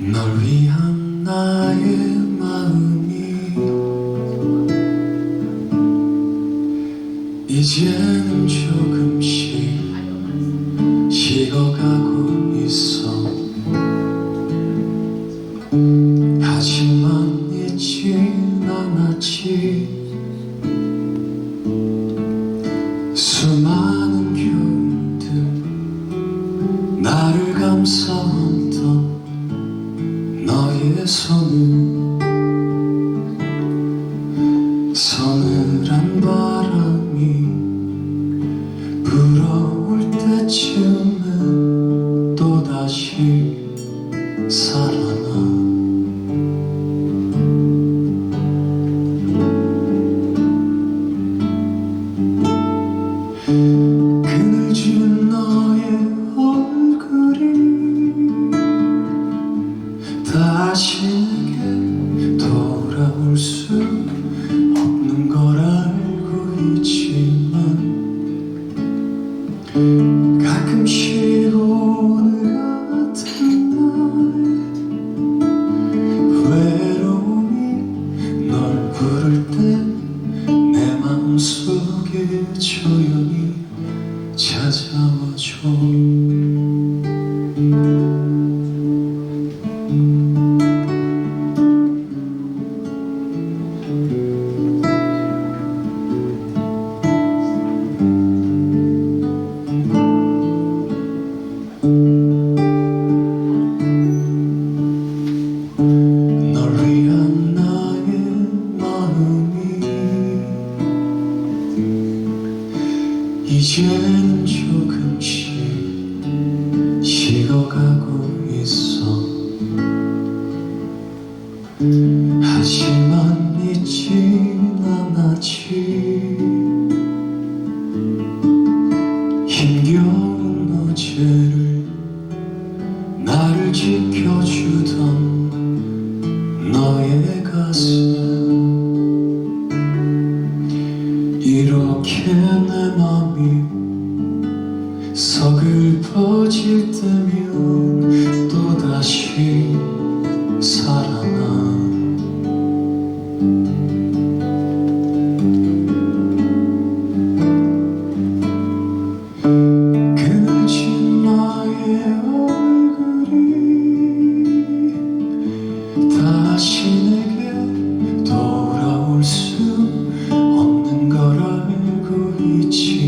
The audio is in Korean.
널 위한 나의 마음이 이제는 조금씩 식어가고 있어. 하지만 잊진 않았지. 수많은 겨울들 나를 감싸왔던 손을 서늘한 바람이 불어올 때쯤엔 또다시 살아나 없는 걸 알고 있지만 가끔씩 오늘 같은 날 외로움이 널 부를 때 내 마음속에 조용히 찾아와줘 이제는 조금씩 식어가고 있어. 하지만 않았지 이렇게 내 맘이 서글퍼질 때면 또다시 살아나 그늘진 나의 얼굴이 다시 you.